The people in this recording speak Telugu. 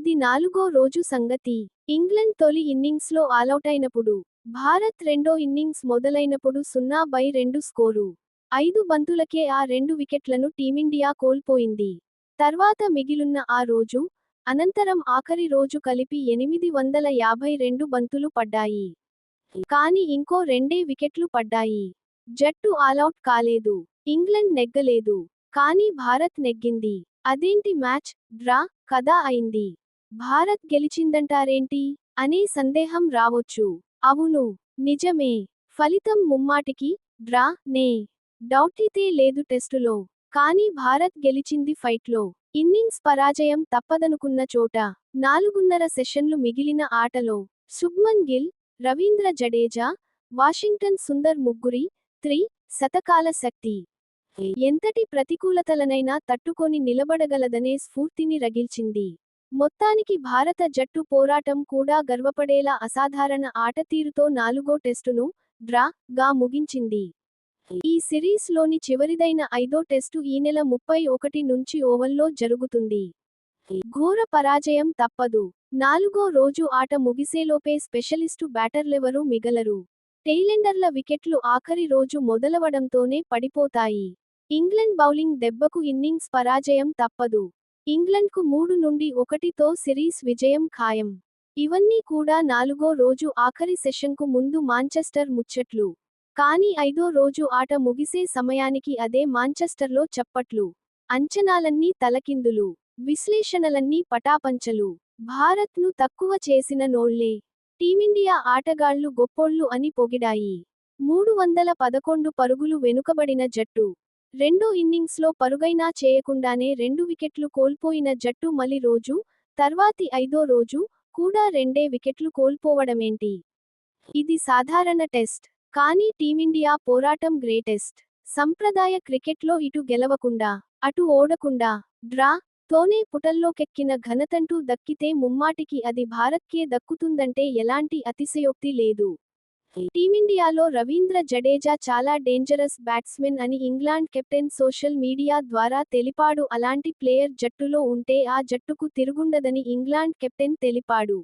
ఇది నాలుగో రోజు సంగతి. ఇంగ్లండ్ తొలి ఇన్నింగ్స్లో ఆలౌటైనప్పుడు భారత్ రెండో ఇన్నింగ్స్ మొదలైనప్పుడు సున్నా బై రెండు స్కోరు. ఐదు బంతులకే ఆ రెండు వికెట్లను టీమిండియా కోల్పోయింది. తర్వాత మిగిలున్న ఆ రోజు అనంతరం ఆఖరి రోజు కలిపి ఎనిమిది వందల యాభై రెండు బంతులు పడ్డాయి. కాని ఇంకో రెండే వికెట్లు పడ్డాయి. జట్టు ఆలౌట్ కాలేదు. ఇంగ్లండ్ నెగ్గలేదు. కానీ భారత్ నెగ్గింది. అదేంటి మ్యాచ్? డ్రా? కదా అయింది. భారత్ గెలిచిందంటారేంటి? అనే సందేహం రావొచ్చు. అవును నిజమే. ఫలితం ముమ్మాటికి డ్రా నే. డౌటితే లేదు టెస్టులో. కానీ భారత్ గెలిచింది ఫైట్లో. ఇన్నింగ్స్ పరాజయం తప్పదనుకున్న చోట. నాలుగున్నర సెషన్లు మిగిలిన ఆటలో. శుభ్మన్ గిల్ రవీంద్ర జడేజా వాషింగ్టన్ సుందర్ ముగ్గురి త్రి శతకాల శక్తి. ఎంతటి ప్రతికూలతలనైనా తట్టుకొని నిలబడగలదనే స్ఫూర్తిని రగిల్చింది. మొత్తానికి భారత జట్టు పోరాటం కూడా గర్వపడేలా అసాధారణ ఆటతీరుతో నాలుగో టెస్టును డ్రా గా ముగించింది. ఈ సిరీస్లోని చివరిదైన ఐదో టెస్టు ఈ నెల ముప్పై ఒకటి నుంచి ఓవల్లో జరుగుతుంది. ఘోర పరాజయం తప్పదు. నాలుగో రోజు ఆట ముగిసేలోపే స్పెషలిస్టు బ్యాటర్లెవరూ మిగలరు. టెయిలెండర్ల వికెట్లు ఆఖరి రోజు మొదలవడంతోనే పడిపోతాయి. ఇంగ్లండ్ బౌలింగ్ దెబ్బకు ఇన్నింగ్స్ పరాజయం తప్పదు. ఇంగ్లండ్కు మూడు నుండి ఒకటితో సిరీస్ విజయం ఖాయం. ఇవన్నీ కూడా నాలుగో రోజు ఆఖరి సెషన్కు ముందు మాంచెస్టర్ ముచ్చట్లు. కానీ ఐదో రోజు ఆట ముగిసే సమయానికి అదే మాంచెస్టర్లో చప్పట్లు. అంచనాలన్నీ తలకిందులు. విశ్లేషణలన్నీ పటాపంచలు. భారత్ను తక్కువ చేసిన నోళ్ళే. టీమిండియా ఆటగాళ్ళు గొప్పోళ్ళు అని పొగిడాయి. మూడు వందల పదకొండు పరుగులు వెనుకబడిన జట్టు. రెండో ఇన్నింగ్స్లో పరుగైనా చేయకుండానే రెండు వికెట్లు కోల్పోయిన జట్టు మలి రోజు తర్వాతి ఐదో రోజు కూడా రెండే వికెట్లు కోల్పోవడమేంటి? ఇది సాధారణ టెస్ట్ కానీ టీమిండియా పోరాటం గ్రేటెస్ట్. సంప్రదాయ క్రికెట్లో ఇటు గెలవకుండా అటు ఓడకుండా డ్రా తోనే పుటల్లోకెక్కిన ఘనతంటూ దక్కితే ముమ్మాటికి అది భారత్కే దక్కుతుందంటే ఎలాంటి అతిశయోక్తి లేదు. టీమిండియాలో రవీంద్ర జడేజా చాలా డేంజరస్ బ్యాట్స్మెన్ అని ఇంగ్లాండ్ కెప్టెన్ సోషల్ మీడియా ద్వారా తెలిపాడు. అలాంటి ప్లేయర్ జట్టులో ఉంటే ఆ జట్టుకు తిరుగుండదని ఇంగ్లాండ్ కెప్టెన్ తెలిపాడు.